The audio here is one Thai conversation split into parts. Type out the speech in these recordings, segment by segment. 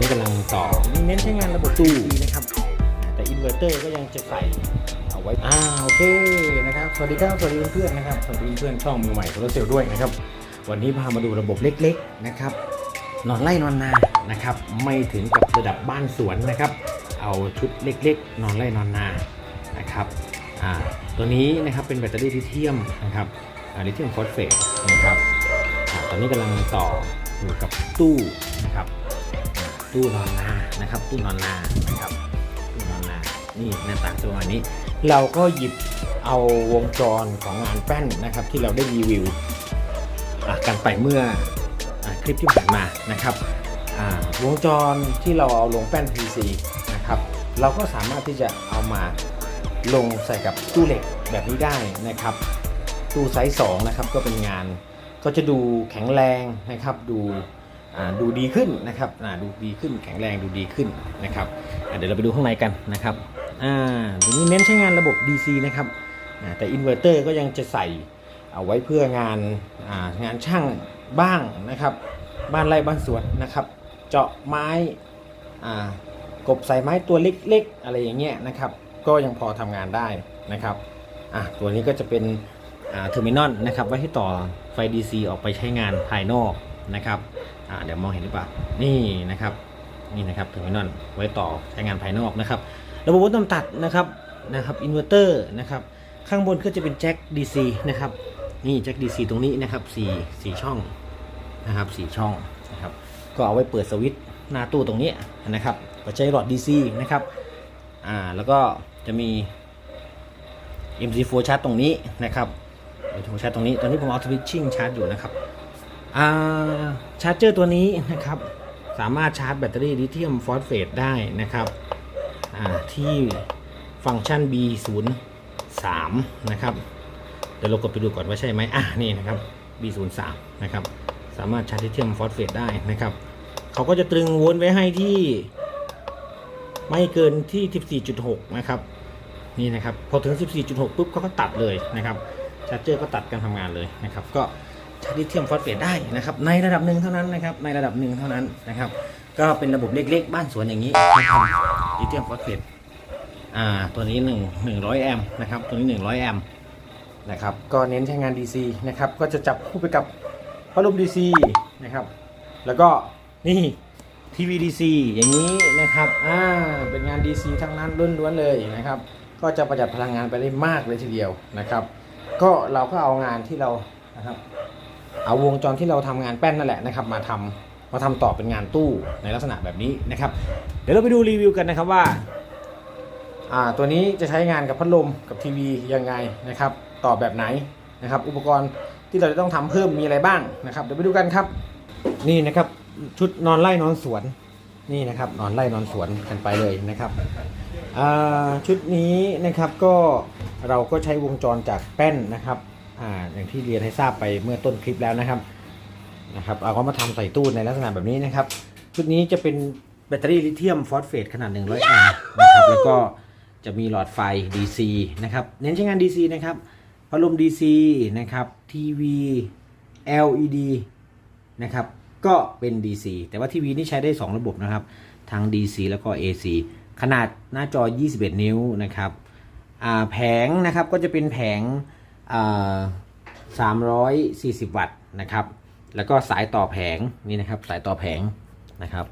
นี้กำลังต่อนี่เน้นใช้งานระบบตู้นะครับ แต่อินเวอร์เตอร์ก็ยังจะใส่เอาไว้อ่าโอเคนะครับ สวัสดีครับ สวัสดีเพื่อนๆนะครับ สวัสดีเพื่อนๆช่องมือใหม่โซลาร์เซลล์ด้วยนะครับ วันนี้พามาดูระบบเล็กๆนะครับนอนไล่นอนนานะครับ ไม่ถึงกับระดับบ้านสวนนะครับ เอาชุดเล็กๆ นอนไล่นอนนานะครับอ่าตัวนี้นะครับเป็นแบตเตอรี่ลิเธียมนะครับลิเธียมฟอสเฟตนะครับอ่าตอนนี้กำลังต่ออยู่กับตู้นะครับ ตู้นอนนานะครับตู้นอนนานะครับตู้นอนนานี่หน้าตาตัวนี้ เราก็หยิบเอาวงจรของงานแป้นนะครับ ที่เราได้รีวิวกันไปเมื่ออคลิปที่ผ่านมานะครับวงจรที่เราเอาลงแป้น PC นะครับ เราก็สามารถที่จะเอามาลงใส่กับตู้เหล็กแบบนี้ได้นะครับ ตู้ไซส์2นะครับก็เป็นงานก็จะดูแข็งแรงนะครับดู ดูดีขึ้นนะครับดูดีขึ้นแข็งแรงดูดีขึ้นนะครับเดี๋ยวเราไปดูข้างในกันนะครับอ่าตัวนี้เน้นใช้งานระบบ DC นะครับแต่อินเวอร์เตอร์ก็ยังจะใส่เอาไว้เพื่องานงานช่างบ้างนะครับ บ้านไร่บ้านสวนนะครับ เจาะไม้กบใส่ไม้ตัวเล็กๆ อะไรอย่างเงี้ยนะครับ ก็ยังพอทำงานได้นะครับตัวนี้ก็จะเป็นเทอร์มินอลนะครับไว้ที่ต่อไฟ DC ออกไปใช้งานภายนอกนะครับ อ่าเดี๋ยวมองเห็นหรือเปล่านี่นะครับนี่นะครับเทอร์มินอลไว้ต่อใช้งานภายนอกนะครับ ระบบวัดน้ำตัดนะครับนะครับอินเวอร์เตอร์นะครับข้างบนก็จะเป็นแจ็ค DC นะครับนี่แจ็ค DC ตรงนี้นะครับสี่สี่ช่องนะครับสี่ช่องนะครับก็เอาไว้เปิดสวิตช์หน้าตู้ตรงนี้นะครับก็ใช้หลอด DC นะครับอ่าแล้วก็จะมี MC4 ชาร์จตรงนี้นะครับ MC4 ชาร์จตรงนี้ตอนนี้ผมเอาสวิตชิ่งชาร์จอยู่นะครับ ชาร์จเจอร์ตัวนี้นะครับ สามารถชาร์จแบตเตอรี่ลิเธียมฟอสเฟตได้นะครับที่ฟังก์ชัน B03 นะครับ เดี๋ยวเรากดไปดูก่อนว่าใช่ไหมอะนี่นะครับ B03 นะครับ สามารถชาร์จลิเธียมฟอสเฟตได้นะครับเขาก็จะตรึงโวลต์ไว้ให้ที่ไม่เกินที่ 14.6 นะครับ นี่นะครับ พอถึง 14.6 ปุ๊บเขาก็ตัดเลยนะครับชาร์จเจอร์ก็ตัดการทำงานเลยนะครับ ก็ ลิเธียมฟอสเฟตได้นะครับในระดับหนึ่งเท่านั้นนะครับในระดับหนึ่งเท่านั้นนะครับก็เป็นระบบเล็กๆ บ้านสวนอย่างนี้นะครับลิเธียมฟอสเฟตอ่าตัวนี้1 100แอมป์นะครับตัวนี้ 100แอมป์นะครับก็เน้นใช้งาน DC นะครับก็จะจับคู่ไปกับพัดลม DC นะครับแล้วก็นี่ทีวี DC อย่างนี้นะครับอ่าเป็นงาน DC ทั้งนั้นล้วนๆเลยนะครับก็จะประหยัดพลังงานไปได้มากเลยทีเดียวนะครับ ก็เราก็เอางานที่เรานะครับ เอาวงจรที่เราทำงานแป้นนั่นแหละนะครับ มาทำมาทำต่อเป็นงานตู้ในลักษณะแบบนี้นะครับ เดี๋ยวเราไปดูรีวิวกันนะครับว่าตัวนี้จะใช้งานกับพัดลมกับทีวียังไงนะครับ ต่อแบบไหนนะครับ อุปกรณ์ที่เราจะต้องทำเพิ่มมีอะไรบ้างนะครับ เดี๋ยวไปดูกันครับ นี่นะครับชุดนอนไล่นอนสวนนี่นะครับนอนไล่นอนสวนกันไปเลยนะครับชุดนี้นะครับก็เราก็ใช้วงจรจากแป้นนะครับ อ่าอย่างที่เรียนให้ทราบไปเมื่อต้นคลิปแล้วนะครับนะครับเอาก็มาทำใส่ตู้ในลักษณะแบบนี้นะครับชุดนี้จะเป็นแบตเตอรี่ลิเธียมฟอสเฟตขนาด 100แอมป์นะครับแล้วก็จะมีหลอดไฟ DC นะครับเน้นใช้งาน DC นะครับพัดลม DC นะครับทีวี LED นะครับก็เป็น DC แต่ว่าทีวีนี่ใช้ได้ 2 ระบบนะครับทั้ง DC แล้วก็ AC ขนาดหน้าจอ 21 นิ้วนะครับแผงนะครับก็จะเป็นแผง 340 วัตต์นะครับ แล้วก็สายต่อแผงนี่นะครับสายต่อแผงนะครับ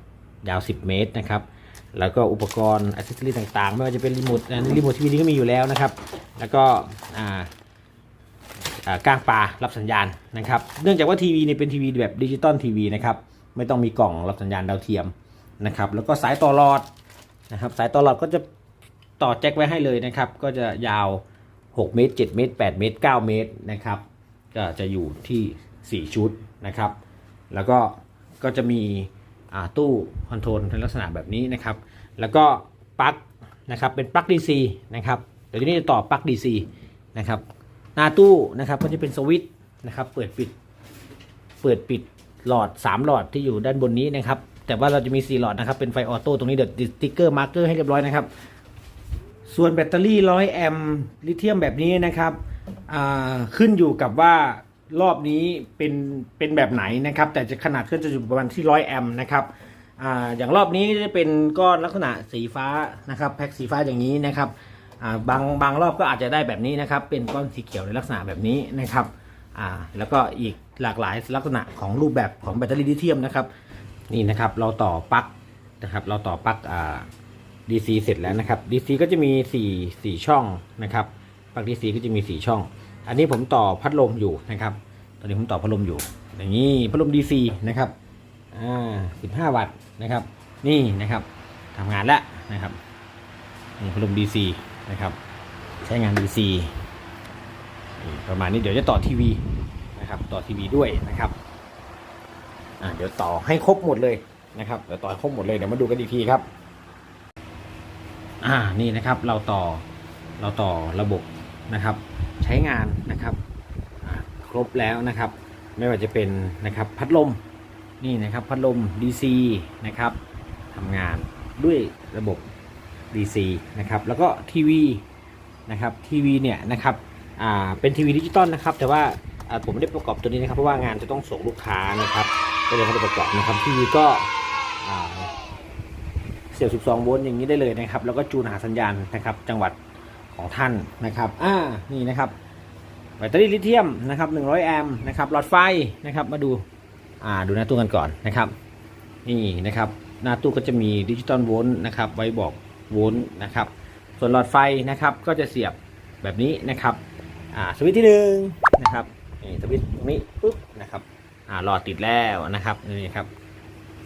ยาว 10 เมตรนะครับ แล้วก็อุปกรณ์อัซเซอรี่ต่างๆ ไม่ว่าจะเป็นรีโมทนนี้รีโมททีวีนี่ก็มีอยู่แล้วนะครับ แล้วก็ก้างปลารับสัญญาณนะครับ เนื่องจากว่าทีวีเนี่ยเป็นทีวีแบบดิจิตอลทีวีนะครับ ไม่ต้องมีกล่องรับสัญญาณดาวเทียมนะครับ แล้วก็สายต่อหลอดนะครับ สายต่อหลอดก็จะต่อแจ็คไว้ให้เลยนะครับ ก็จะยาว 6 เมตร 7 เมตร 8 เมตร 9 เมตรนะครับ ก็จะอยู่ที่ 4 ชุดนะครับ แล้วก็ก็จะมีอ่าตู้คอนโทรลในลักษณะแบบนี้นะครับ แล้วก็ปลั๊กนะครับเป็นปลั๊ก DC นะครับเดี๋ยวทีนี้จะต่อปลั๊ก DC นะครับหน้าตู้นะครับก็จะเป็นสวิตช์นะครับเปิดปิดเปิดปิดหลอด 3 หลอดที่อยู่ด้านบนนี้นะครับ แต่ว่าเราจะมี 4 หลอดนะครับ เป็นไฟออโต้ตรงนี้เดี๋ยวติ๊กเกอร์มาร์เกอร์ให้เรียบร้อยนะครับ ส่วนแบตเตอรี่ 100 แอมป์ลิเธียมแบบนี้นะครับอ่าขึ้นอยู่กับว่ารอบนี้เป็นเป็นแบบไหนนะครับ แต่จะขนาดก็จะอยู่ประมาณที่ร้อยแอมป์นะครับอ่าอย่างรอบนี้จะเป็นก้อนลักษณะสีฟ้านะครับแพ็คสีฟ้าอย่างนี้นะครับอ่าบางบางรอบก็อาจจะได้แบบนี้นะครับ เป็นก้อนสีเขียวในลักษณะแบบนี้นะครับอ่าแล้วก็อีกหลากหลายลักษณะของรูปแบบของแบตเตอรี่ลิเธียมนะครับ นี่นะครับเราต่อปลั๊กนะครับ เราต่อปลั๊กอ่า DC เสร็จแล้วนะครับ DC ก็จะมี4 4ช่องนะครับปลั๊ก DC ก็จะมี4ช่อง อันนี้ผมต่อพัดลมอยู่นะครับ ตอนนี้ผมต่อพัดลมอยู่ อย่างนี้พัดลม DC นะครับอ่า15 วัตต์นะครับ นี่นะครับทำงานแล้วนะครับนี่พัดลม DC นะครับ ใช้งาน DC นี่ประมาณนี้เดี๋ยวจะต่อทีวีนะครับต่อทีวีด้วยนะครับอ่าเดี๋ยวต่อให้ครบหมดเลยนะครับเดี๋ยวต่อให้ครบหมดเลยเดี๋ยวมาดูกันอีกทีครับ อ่านี่นะครับเราต่อเราต่อระบบนะครับ ใช้งานนะครับครบแล้วนะครับ ไม่ว่าจะเป็นนะครับพัดลมนี่นะครับพัดลม DC นะครับทำงานด้วยระบบ DC นะครับแล้วก็ทีวีนะครับทีวีเนี่ยนะครับอ่าเป็นทีวีดิจิตอลนะครับ แต่ว่าอ่าผมไม่ได้ประกอบตัวนี้นะครับ เพราะว่างานจะต้องส่งลูกค้านะครับก็เลยไม่ได้ประกอบนะครับทีวีก็อ่า เสียบ 12 โวลต์อย่างนี้ได้เลยนะครับ แล้วก็จูนหาสัญญาณนะครับ จังหวัดของท่านนะครับ อ่า นี่นะครับ แบตเตอรี่ลิเธียมนะครับ 100 แอมป์นะครับ หลอดไฟนะครับ มาดู อ่า ดูหน้าตู้กันก่อนนะครับ นี่นะครับ หน้าตู้ก็จะมีดิจิตอลโวลต์นะครับ ไว้บอกโวลต์นะครับ ส่วนหลอดไฟนะครับ ก็จะเสียบแบบนี้นะครับ อ่า สวิตช์ที่หนึ่งนะครับ นี่สวิตช์ตรงนี้ปุ๊บนะครับ อ่า หลอดติดแล้วนะครับ นี่ครับ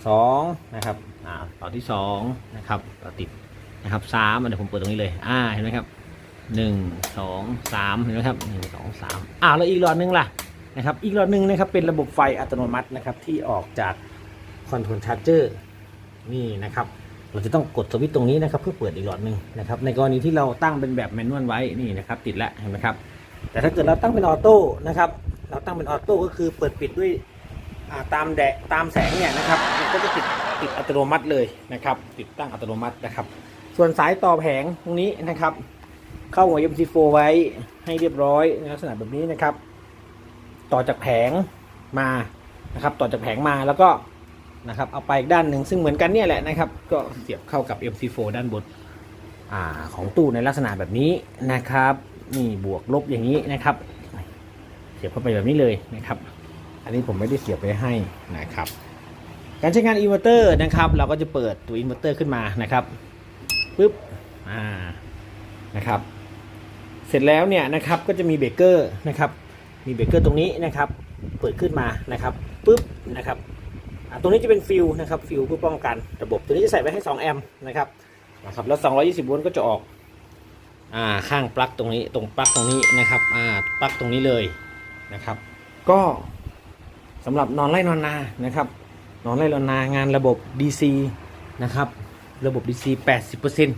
สองนะครับอ่าต่อที่สองนะครับต่อติดนะครับสามเดี๋ยวผมเปิดตรงนี้เลยอ่าเห็นไหมครับหนึ่งสองสามเห็นไหมครับหนึ่งสองสามอ่าแล้วอีกหลอดหนึงล่ะนะครับอีกหลอดหนึ่งนะครับเป็นระบบไฟอัตโนมัตินะครับที่ออกจากคอนโทรลชาร์จเจอร์นี่นะครับเราจะต้องกดสวิตช์ตรงนี้นะครับเพื่อเปิดอีกหลอดหนึ่งนะครับในกรณีที่เราตั้งเป็นแบบแมนนวลไว้นี่นะครับติดแล้วเห็นไหมครับแต่ถ้าเกิดเราตั้งเป็นออโต้นะครับเราตั้งเป็นออโต้ก็คือเปิดปิดด้วย ตามแดดตามแสงเนี่ยนะครับก็จะติดติดอัตโนมัติเลยนะครับ ติดตั้งอัตโนมัตินะครับ ส่วนสายต่อแผงตรงนี้นะครับ เข้าหัว MC4 ไว้ให้เรียบร้อยในลักษณะแบบนี้นะครับ ต่อจากแผงมานะครับต่อจากแผงมาแล้วก็นะครับเอาไปอีกด้านหนึ่งซึ่งเหมือนกันเนี่ยแหละนะครับ ก็เสียบเข้ากับ MC4 ด้านบนอ่าของตู้ในลักษณะแบบนี้นะครับนี่บวกลบอย่างนี้นะครับ เสียบเข้าไปแบบนี้เลยนะครับ อันนี้ผมไม่ได้เสียบไปให้นะครับ การใช้งานอินเวอร์เตอร์นะครับ เราก็จะเปิดตัวอินเวอร์เตอร์ขึ้นมานะครับปึ๊บอ่านะครับ เสร็จแล้วเนี่ยนะครับก็จะมีเบรกเกอร์นะครับ มีเบรกเกอร์ตรงนี้นะครับ เปิดขึ้นมานะครับปึ๊บนะครับตรงนี้จะเป็นฟิลนะครับฟิลเพื่อป้องกันระบบตัวนี้จะใส่ไว้ให้ 2 แอมป์นะครับนะครับแล้ว 220 โวลต์ก็จะออกอ่าข้างปลั๊กตรงนี้ตรงปลั๊กตรงนี้นะครับอ่าปลั๊กตรงนี้เลยนะครับ ก็ สำหรับนอนไล่นอนนานะครับนอนไล่นอนนางานระบบ DC นะครับระบบ DC 80%น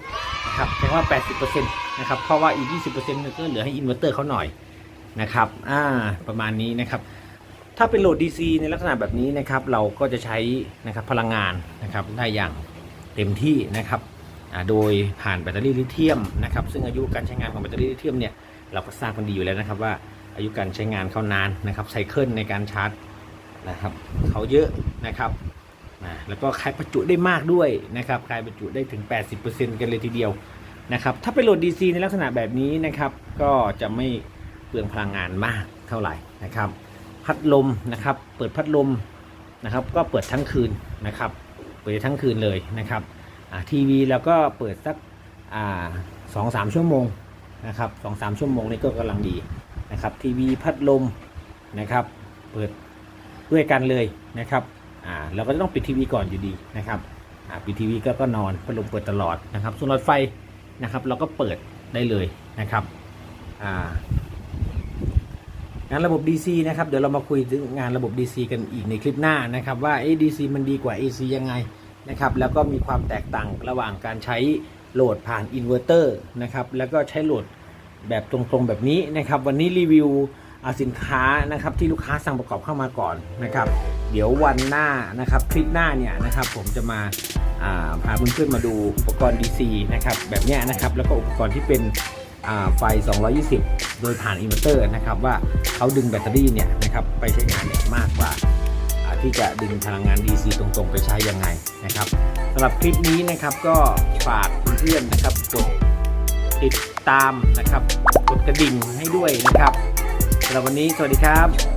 ะครับแปลว่า 80%นะครับเพราะว่าอีก 20%นึงก็เหลือให้อินเวอร์เตอร์เขาหน่อยนะครับอ่าประมาณนี้นะครับถ้าเป็นโหลด DC ในลักษณะแบบนี้นะครับเราก็จะใช้นะครับพลังงานนะครับได้อย่างเต็มที่นะครับอ่าโดยผ่านแบตเตอรี่ลิเธียมนะครับซึ่งอายุการใช้งานของแบตเตอรี่ลิเธียมเนี่ยเราก็ทราบกันดีอยู่แล้วนะครับว่าอายุการใช้งานเขานานนะครับไซเคิลในการชาร์จ นะครับเขาเยอะนะครับนะแล้วก็คายประจุได้มากด้วยนะครับคายประจุได้ถึง 80%กันเลยทีเดียวนะครับถ้าไปโหลด DC ในลักษณะแบบนี้นะครับ ก็จะไม่เปลืองพลังงานมากเท่าไหร่นะครับ พัดลมนะครับ เปิดพัดลมนะครับ ก็เปิดทั้งคืนนะครับ เปิดทั้งคืนเลยนะครับทีวีแล้วก็เปิดสักสองสามชั่วโมงนะครับสองสามชั่วโมงนี่ก็กำลังดีนะครับทีวีพัดลมนะครับ เปิด ด้วยกันเลยนะครับอ่าเราก็จะต้องปิดทีวีก่อนอยู่ดีนะครับอ่าปิดทีวีก็ก็นอนพัดลมเปิดตลอดนะครับ ส่วนหลอดไฟนะครับ เราก็เปิดได้เลยนะครับอ่างานระบบ DC นะครับเดี๋ยวเรามาคุยถึงงานระบบ DC กันอีกในคลิปหน้านะครับ ว่าเอ๊ะ DC มันดีกว่า AC ยังไงนะครับ แล้วก็มีความแตกต่างระหว่างการใช้โหลดผ่านอินเวอร์เตอร์นะครับแล้วก็ใช้โหลดแบบตรงๆแบบนี้นะครับ วันนี้รีวิว สินค้านะครับที่ลูกค้าสั่งประกอบเข้ามาก่อนนะครับ เดี๋ยววันหน้านะครับคลิปหน้าเนี่ยนะครับผมจะมาพาเพื่อนๆมาดูอุปกรณ์ DC นะครับแบบนี้นะครับแล้วก็อุปกรณ์ที่เป็นอ่าไฟ 220 โดยผ่านอินเวอร์เตอร์นะครับว่าเขาดึงแบตเตอรี่เนี่ยนะครับไปใช้งานเนี่ยมากกว่าที่จะดึงพลังงาน DC ตรงๆ ไปใช้ยังไงนะครับสำหรับคลิปนี้นะครับก็ฝากเพื่อนๆนะครับกดติดตามนะครับกดกระดิ่งให้ด้วยนะครับ หรับวันนี้ สวัสดีครับ